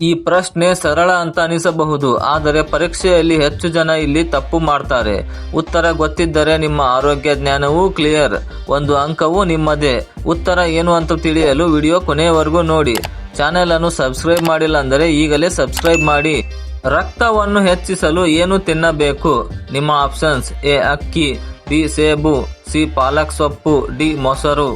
ಈ ಪ್ರಶ್ನೆ ಸರಳ ಅಂತ ಅನಿಸಬಹುದು, ಆದರೆ ಪರೀಕ್ಷೆಯಲ್ಲಿ ಹೆಚ್ಚು ಜನ ಇಲ್ಲಿ ತಪ್ಪು ಮಾಡ್ತಾರೆ. ಉತ್ತರ ಗೊತ್ತಿದ್ದರೆ ನಿಮ್ಮ ಆರೋಗ್ಯ ಜ್ಞಾನವೂ ಕ್ಲಿಯರ್. ಒಂದು ಅಂಕವೂ ನಿಮ್ಮದೇ. ಉತ್ತರ ಏನು ಅಂತ ತಿಳಿಯಲು ವಿಡಿಯೋ ಕೊನೆಯವರೆಗೂ ನೋಡಿ. ಚಾನೆಲ್ ಅನ್ನು ಸಬ್ಸ್ಕ್ರೈಬ್ ಮಾಡಿಲ್ಲ ಅಂದರೆ ಈಗಲೇ ಸಬ್ಸ್ಕ್ರೈಬ್ ಮಾಡಿ. ರಕ್ತವನ್ನು ಹೆಚ್ಚಿಸಲು ಏನು ತಿನ್ನಬೇಕು? ನಿಮ್ಮ ಆಪ್ಷನ್ಸ್ ಎ, ಅಕ್ಕಿ, ಬಿ, ಸೇಬು, ಸಿ, ಪಾಲಕ್ ಸೊಪ್ಪು, ಡಿ, ಮೊಸರು.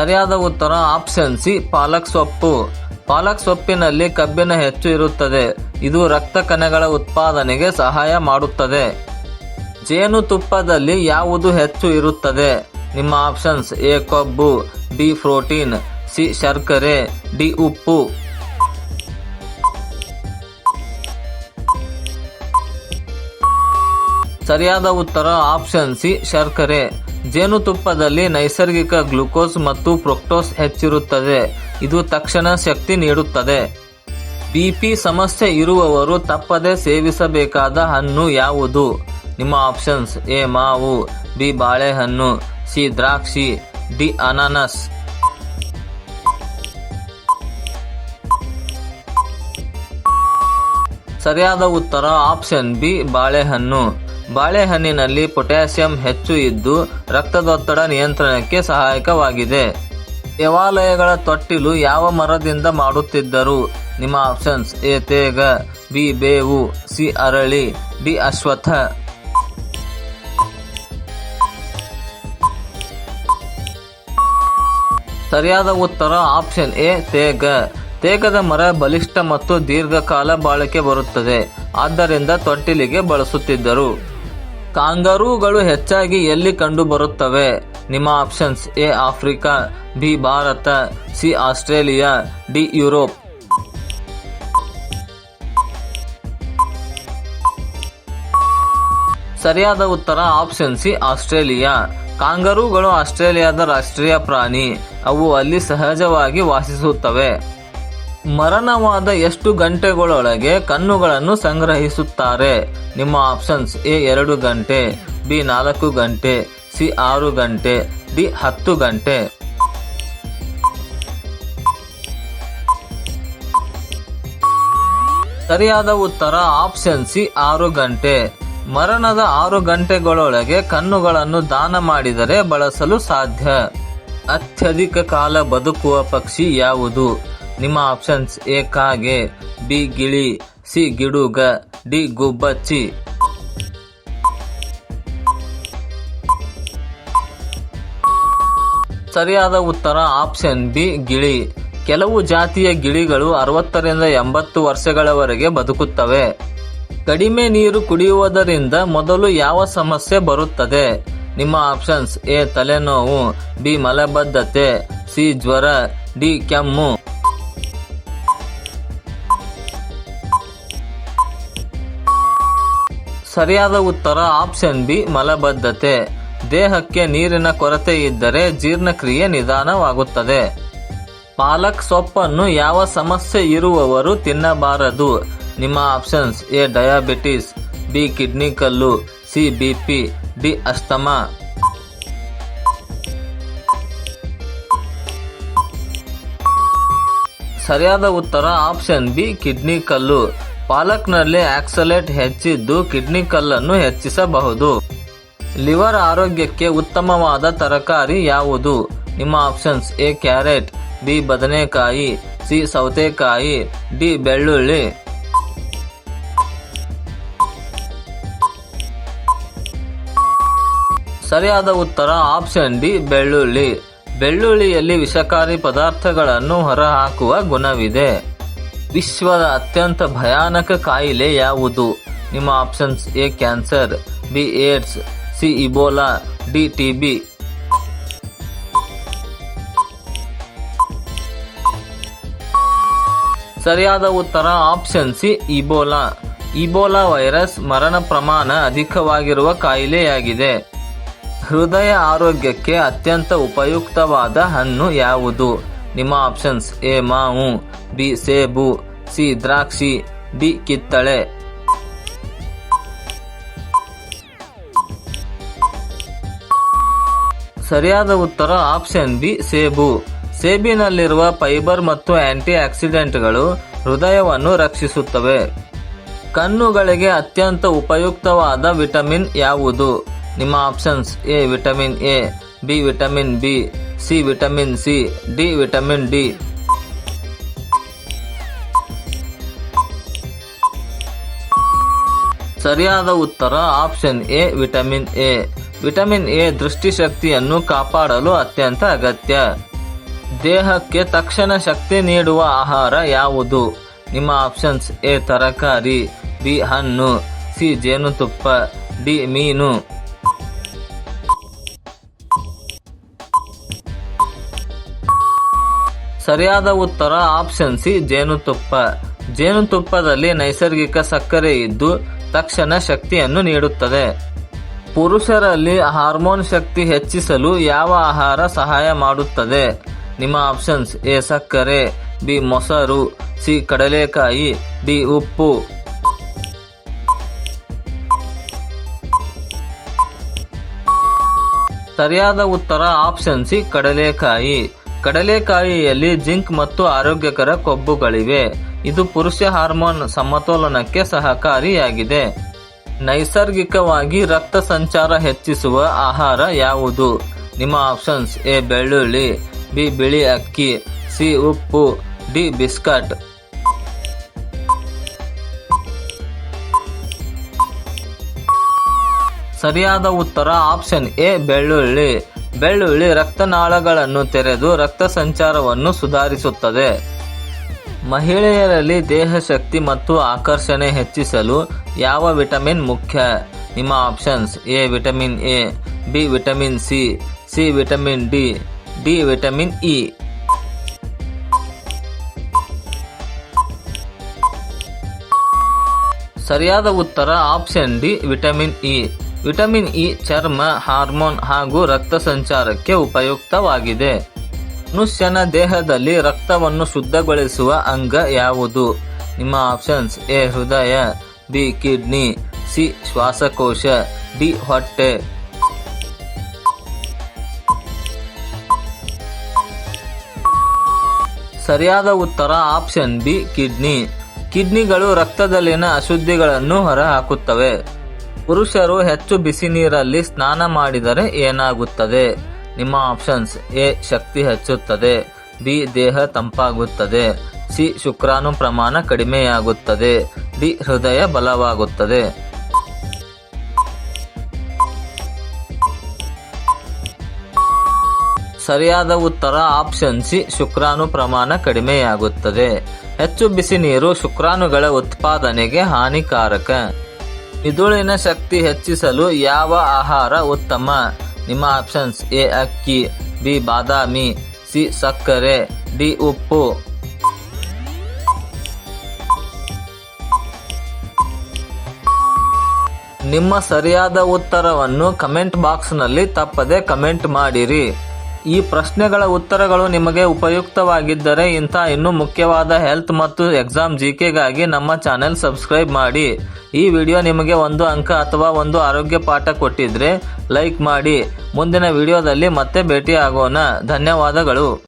ಸರಿಯಾದ ಉತ್ತರ ಆಪ್ಷನ್ ಸಿ, ಪಾಲಕ್ ಸೊಪ್ಪು. ಪಾಲಕ್ ಸೊಪ್ಪಿನಲ್ಲಿ ಕಬ್ಬಿಣ ಹೆಚ್ಚು ಇರುತ್ತದೆ. ಇದು ರಕ್ತ ಕಣಗಳ ಉತ್ಪಾದನೆಗೆ ಸಹಾಯ ಮಾಡುತ್ತದೆ. ಜೇನುತುಪ್ಪದಲ್ಲಿ ಯಾವುದು ಹೆಚ್ಚು ಇರುತ್ತದೆ? ನಿಮ್ಮ ಆಪ್ಷನ್ಸ್ ಎ, ಕೊಬ್ಬು, ಬಿ, ಪ್ರೋಟೀನ್, ಸಿ, ಶರ್ಕರೆ, ಡಿ, ಉಪ್ಪು. ಸರಿಯಾದ ಉತ್ತರ ಆಪ್ಷನ್ ಸಿ, ಶರ್ಕರೆ. ಜೇನುತುಪ್ಪದಲ್ಲಿ ನೈಸರ್ಗಿಕ ಗ್ಲುಕೋಸ್ ಮತ್ತು ಫ್ರಕ್ಟೋಸ್ ಹೆಚ್ಚಿರುತ್ತದೆ. ಇದು ತಕ್ಷಣ ಶಕ್ತಿ ನೀಡುತ್ತದೆ. ಬಿಪಿ ಸಮಸ್ಯೆ ಇರುವವರು ತಪ್ಪದೆ ಸೇವಿಸಬೇಕಾದ ಹಣ್ಣು ಯಾವುದು? ನಿಮ್ಮ ಆಪ್ಷನ್ಸ್ ಎ ಮಾವು, ಬಿ ಬಾಳೆಹಣ್ಣು, ಸಿ ದ್ರಾಕ್ಷಿ, ಡಿ ಅನಾನಸ್. ಸರಿಯಾದ ಉತ್ತರ ಆಪ್ಷನ್ ಬಿ ಬಾಳೆಹಣ್ಣು. ಬಾಳೆಹಣ್ಣಿನಲ್ಲಿ ಪೊಟ್ಯಾಸಿಯಂ ಹೆಚ್ಚು ಇದ್ದು ರಕ್ತದೊತ್ತಡ ನಿಯಂತ್ರಣಕ್ಕೆ ಸಹಾಯಕವಾಗಿದೆ. ದೇವಾಲಯಗಳ ತೊಟ್ಟಿಲು ಯಾವ ಮರದಿಂದ ಮಾಡುತ್ತಿದ್ದರು? ನಿಮ್ಮ ಆಪ್ಷನ್ಸ್ ಎ, ತೇಗ, ಬಿ, ಬೇವು, ಸಿ, ಅರಳಿ, ಡಿ, ಅಶ್ವತ್ಥ. ಸರಿಯಾದ ಉತ್ತರ ಆಪ್ಷನ್ ಎ, ತೇಗ. ತೇಗದ ಮರ ಬಲಿಷ್ಠ ಮತ್ತು ದೀರ್ಘಕಾಲ ಬಾಳಿಕೆ ಬರುತ್ತದೆ. ಆದ್ದರಿಂದ ತೊಟ್ಟಿಲಿಗೆ ಬಳಸುತ್ತಿದ್ದರು. ಕಾಂಗರೂಗಳು ಹೆಚ್ಚಾಗಿ ಎಲ್ಲಿ ಕಂಡುಬರುತ್ತವೆ? ನಿಮ್ಮ options A, Africa, B, Bharat, C, Australia, D, Europe. ಸರಿಯಾದ ಉತ್ತರ ಆಪ್ಷನ್ ಸಿ, ಆಸ್ಟ್ರೇಲಿಯಾ. ಕಾಂಗರೂಗಳು ಆಸ್ಟ್ರೇಲಿಯಾದ ರಾಷ್ಟ್ರೀಯ ಪ್ರಾಣಿ. ಅವು ಅಲ್ಲಿ ಸಹಜವಾಗಿ ವಾಸಿಸುತ್ತವೆ. ಮರಣವಾದ ಎಷ್ಟು ಗಂಟೆಗಳೊಳಗೆ ಕಣ್ಣುಗಳನ್ನು ಸಂಗ್ರಹಿಸುತ್ತಾರೆ? ನಿಮ್ಮ ಆಪ್ಷನ್ಸ್ ಎ ಎರಡು ಗಂಟೆ, ಬಿ ನಾಲ್ಕು ಗಂಟೆ, ಸಿ ಆರು ಗಂಟೆ, ಡಿ ಹತ್ತು ಗಂಟೆ. ಸರಿಯಾದ ಉತ್ತರ ಆಪ್ಷನ್ ಸಿ ಆರು ಗಂಟೆ. ಮರಣದ ಆರು ಗಂಟೆಗಳೊಳಗೆ ಕಣ್ಣುಗಳನ್ನು ದಾನ ಮಾಡಿದರೆ ಬಳಸಲು ಸಾಧ್ಯ. ಅತ್ಯಧಿಕ ಕಾಲ ಬದುಕುವ ಪಕ್ಷಿ ಯಾವುದು? ನಿಮ್ಮ ಆಪ್ಷನ್ಸ್ ಎ ಕಾಗೆ ಬಿ ಗಿಳಿ ಸಿ ಗಿಡುಗ ಡಿ ಗುಬ್ಬಚ್ಚಿ. ಸರಿಯಾದ ಉತ್ತರ ಆಪ್ಷನ್ ಬಿ ಗಿಳಿ. ಕೆಲವು ಜಾತಿಯ ಗಿಳಿಗಳು ಅರವತ್ತರಿಂದ ಎಂಬತ್ತು ವರ್ಷಗಳವರೆಗೆ ಬದುಕುತ್ತವೆ. ಕಡಿಮೆ ನೀರು ಕುಡಿಯುವುದರಿಂದ ಮೊದಲು ಯಾವ ಸಮಸ್ಯೆ ಬರುತ್ತದೆ? ನಿಮ್ಮ ಆಪ್ಷನ್ಸ್ ಎ ತಲೆನೋವು ಬಿ ಮಲಬದ್ಧತೆ ಸಿ ಜ್ವರ ಡಿ ಕೆಮ್ಮು. ಸರಿಯಾದ ಉತ್ತರ ಆಪ್ಷನ್ ಬಿ, ಮಲಬದ್ಧತೆ. ದೇಹಕ್ಕೆ ನೀರಿನ ಕೊರತೆ ಇದ್ದರೆ ಜೀರ್ಣಕ್ರಿಯೆ ನಿಧಾನವಾಗುತ್ತದೆ. ಪಾಲಕ್ ಸೊಪ್ಪನ್ನು ಯಾವ ಸಮಸ್ಯೆ ಇರುವವರು ತಿನ್ನಬಾರದು. ನಿಮ್ಮ options A, diabetes, B, kidney ಕಲ್ಲು, C, B, P, D, asthma. ಸರಿಯಾದ ಉತ್ತರ ಆಪ್ಷನ್ ಬಿ, ಕಿಡ್ನಿ ಕಲ್ಲು. ಪಾಲಕ್ನಲ್ಲಿ ಆಕ್ಸಲೇಟ್ ಹೆಚ್ಚಿದ್ದು ಕಿಡ್ನಿ ಕಲ್ಲನ್ನು ಹೆಚ್ಚಿಸಬಹುದು. ಲಿವರ್ ಆರೋಗ್ಯಕ್ಕೆ ಉತ್ತಮವಾದ ತರಕಾರಿ ಯಾವುದು? ನಿಮ್ಮ ಆಪ್ಷನ್ಸ್ ಎ ಕ್ಯಾರೆಟ್, ಬಿ ಬದನೆಕಾಯಿ, ಸಿ ಸೌತೆಕಾಯಿ, ಡಿ ಬೆಳ್ಳುಳ್ಳಿ. ಸರಿಯಾದ ಉತ್ತರ ಆಪ್ಷನ್ ಡಿ ಬೆಳ್ಳುಳ್ಳಿ. ಬೆಳ್ಳುಳ್ಳಿಯಲ್ಲಿ ವಿಷಕಾರಿ ಪದಾರ್ಥಗಳನ್ನು ಹೊರಹಾಕುವ ಗುಣವಿದೆ. ವಿಶ್ವದ ಅತ್ಯಂತ ಭಯಾನಕ ಕಾಯಿಲೆ ಯಾವುದು? ನಿಮ್ಮ options A, cancer, B, AIDS, C, Ebola, D, T B. ಸರಿಯಾದ ಉತ್ತರ option C, Ebola. Ebola virus ಮರಣ ಪ್ರಮಾಣ ಅಧಿಕವಾಗಿರುವ ಕಾಯಿಲೆಯಾಗಿದೆ. ಹೃದಯ ಆರೋಗ್ಯಕ್ಕೆ ಅತ್ಯಂತ ಉಪಯುಕ್ತವಾದ ಹಣ್ಣು ಯಾವುದು? ನಿಮ್ಮ ಆಪ್ಷನ್ಸ್ ಎ ಮಾವು ಬಿ ಸೇಬು ಸಿ ದ್ರಾಕ್ಷಿ ಡಿ ಕಿತ್ತಳೆ. ಸರಿಯಾದ ಉತ್ತರ ಆಪ್ಷನ್ ಬಿ ಸೇಬು ಸೇಬಿನಲ್ಲಿರುವ ಫೈಬರ್ ಮತ್ತು ಆಂಟಿ ಆಕ್ಸಿಡೆಂಟ್ಗಳು ಹೃದಯವನ್ನು ರಕ್ಷಿಸುತ್ತವೆ. ಕಣ್ಣುಗಳಿಗೆ ಅತ್ಯಂತ ಉಪಯುಕ್ತವಾದ ವಿಟಮಿನ್ ಯಾವುದು? ನಿಮ್ಮ options A vitamin A B vitamin B C vitamin C D vitamin D ಸರಿಯಾದ ಉತ್ತರ option A vitamin A vitamin A ದೃಷ್ಟಿಶಕ್ತಿಯನ್ನು ಕಾಪಾಡಲು ಅತ್ಯಂತ ಅಗತ್ಯ. ದೇಹಕ್ಕೆ ತಕ್ಷಣ ಶಕ್ತಿ ನೀಡುವ ಆಹಾರ ಯಾವುದು? ನಿಮ್ಮ ಆಪ್ಷನ್ಸ್ ಎ ತರಕಾರಿ ಬಿ ಹಣ್ಣು ಸಿ ಜೇನುತುಪ್ಪ ಡಿ ಮೀನು. ಸರಿಯಾದ ಉತ್ತರ ಆಪ್ಷನ್ ಸಿ ಜೇನುತುಪ್ಪ. ಜೇನುತುಪ್ಪದಲ್ಲಿ ನೈಸರ್ಗಿಕ ಸಕ್ಕರೆ ಇದ್ದು ತಕ್ಷಣ ಶಕ್ತಿಯನ್ನು ನೀಡುತ್ತದೆ. ಪುರುಷರಲ್ಲಿ ಹಾರ್ಮೋನ್ ಶಕ್ತಿ ಹೆಚ್ಚಿಸಲು ಯಾವ ಆಹಾರ ಸಹಾಯ ಮಾಡುತ್ತದೆ? ನಿಮ್ಮ ಆಪ್ಷನ್ಸ್ ಎ ಸಕ್ಕರೆ ಬಿ ಮೊಸರು ಸಿ ಕಡಲೆಕಾಯಿ ಡಿ ಉಪ್ಪು. ಸರಿಯಾದ ಉತ್ತರ ಆಪ್ಷನ್ ಸಿ ಕಡಲೆಕಾಯಿ. ಕಡಲೆಕಾಯಿಯಲ್ಲಿ ಜಿಂಕ್ ಮತ್ತು ಆರೋಗ್ಯಕರ ಕೊಬ್ಬುಗಳಿವೆ. ಇದು ಪುರುಷ ಹಾರ್ಮೋನ್ ಸಮತೋಲನಕ್ಕೆ ಸಹಕಾರಿಯಾಗಿದೆ. ನೈಸರ್ಗಿಕವಾಗಿ ರಕ್ತ ಸಂಚಾರ ಹೆಚ್ಚಿಸುವ ಆಹಾರ ಯಾವುದು? ನಿಮ್ಮ ಆಪ್ಷನ್ಸ್ ಎ, ಬೆಳ್ಳುಳ್ಳಿ, ಬಿ, ಬಿಳಿ ಅಕ್ಕಿ, ಸಿ, ಉಪ್ಪು, ಡಿ, ಬಿಸ್ಕಟ್. ಸರಿಯಾದ ಉತ್ತರ ಆಪ್ಷನ್ ಎ, ಬೆಳ್ಳುಳ್ಳಿ. ಬೆಳ್ಳುಳ್ಳಿ ರಕ್ತನಾಳಗಳನ್ನು ತೆರೆದು ರಕ್ತ ಸಂಚಾರವನ್ನು ಸುಧಾರಿಸುತ್ತದೆ. ಮಹಿಳೆಯರಲ್ಲಿ ದೇಹ ಶಕ್ತಿ ಮತ್ತು ಆಕರ್ಷಣೆ ಹೆಚ್ಚಿಸಲು ಯಾವ ವಿಟಮಿನ್ ಮುಖ್ಯ? ನಿಮ್ಮ options A, vitamin A, B, vitamin C C, vitamin D D, vitamin E. ಸರಿಯಾದ ಉತ್ತರ option D, vitamin E. Vitamin E, ಚರ್ಮ, ಹಾರ್ಮೋನ್ ಹಾಗೂ ರಕ್ತ ಸಂಚಾರಕ್ಕೆ ಉಪಯುಕ್ತವಾಗಿದೆ. ಮನುಷ್ಯನ ದೇಹದಲ್ಲಿ ರಕ್ತವನ್ನು ಶುದ್ಧಗೊಳಿಸುವ ಅಂಗ ಯಾವುದು? ನಿಮ್ಮ ಆಪ್ಷನ್ಸ್ ಎ, ಹೃದಯ, ಬಿ, ಕಿಡ್ನಿ, ಸಿ, ಶ್ವಾಸಕೋಶ, ಡಿ, ಹೊಟ್ಟೆ. ಸರಿಯಾದ ಉತ್ತರ ಆಪ್ಷನ್ ಬಿ, ಕಿಡ್ನಿ. ಕಿಡ್ನಿಗಳು ರಕ್ತದಲ್ಲಿನ ಅಶುದ್ಧಿಗಳನ್ನು ಹೊರಹಾಕುತ್ತವೆ. ಪುರುಷರು ಹೆಚ್ಚು ಬಿಸಿ ನೀರಲ್ಲಿ ಸ್ನಾನ ಮಾಡಿದರೆ ಏನಾಗುತ್ತದೆ? ನಿಮ್ಮ ಆಪ್ಷನ್ಸ್ ಎ, ಶಕ್ತಿ ಹೆಚ್ಚುತ್ತದೆ. ಬಿ, ದೇಹ ತಂಪಾಗುತ್ತದೆ. ಸಿ ಶುಕ್ರಾಣು ಪ್ರಮಾಣ ಕಡಿಮೆಯಾಗುತ್ತದೆ. ಡಿ, ಹೃದಯ ಬಲವಾಗುತ್ತದೆ. ಸರಿಯಾದ ಉತ್ತರ ಆಪ್ಷನ್ ಸಿ ಶುಕ್ರಾಣು ಪ್ರಮಾಣ ಕಡಿಮೆಯಾಗುತ್ತದೆ. ಹೆಚ್ಚು ಬಿಸಿ ನೀರು ಶುಕ್ರಾಣುಗಳ ಉತ್ಪಾದನೆಗೆ ಹಾನಿಕಾರಕ. ಮಿದುಳಿನ ಶಕ್ತಿ ಹೆಚ್ಚಿಸಲು ಯಾವ ಆಹಾರ ಉತ್ತಮ? ನಿಮ್ಮ ಆಪ್ಷನ್ಸ್ ಎ, ಅಕ್ಕಿ, ಬಿ, ಬಾದಾಮಿ, ಸಿ, ಸಕ್ಕರೆ, ಡಿ, ಉಪ್ಪು. ನಿಮ್ಮ ಸರಿಯಾದ ಉತ್ತರವನ್ನು ಕಮೆಂಟ್ ಬಾಕ್ಸ್ನಲ್ಲಿ ತಪ್ಪದೆ ಕಮೆಂಟ್ ಮಾಡಿರಿ. ಈ ಪ್ರಶ್ನೆಗಳ ಉತ್ತರಗಳು ನಿಮಗೆ ಉಪಯುಕ್ತವಾಗಿದ್ದರೆ ಇಂಥ ಇನ್ನೂ ಮುಖ್ಯವಾದ ಹೆಲ್ತ್ ಮತ್ತು ಎಕ್ಸಾಮ್ ಜಿ ಕೆಗಾಗಿ ನಮ್ಮ ಚಾನೆಲ್ ಸಬ್ಸ್ಕ್ರೈಬ್ ಮಾಡಿ. ಈ ವಿಡಿಯೋ ನಿಮಗೆ ಒಂದು ಅಂಕ ಅಥವಾ ಒಂದು ಆರೋಗ್ಯ ಪಾಠ ಕೊಟ್ಟಿದ್ರೆ ಲೈಕ್ ಮಾಡಿ. ಮುಂದಿನ ವಿಡಿಯೋದಲ್ಲಿ ಮತ್ತೆ ಭೇಟಿ ಆಗೋಣ ಧನ್ಯವಾದಗಳು.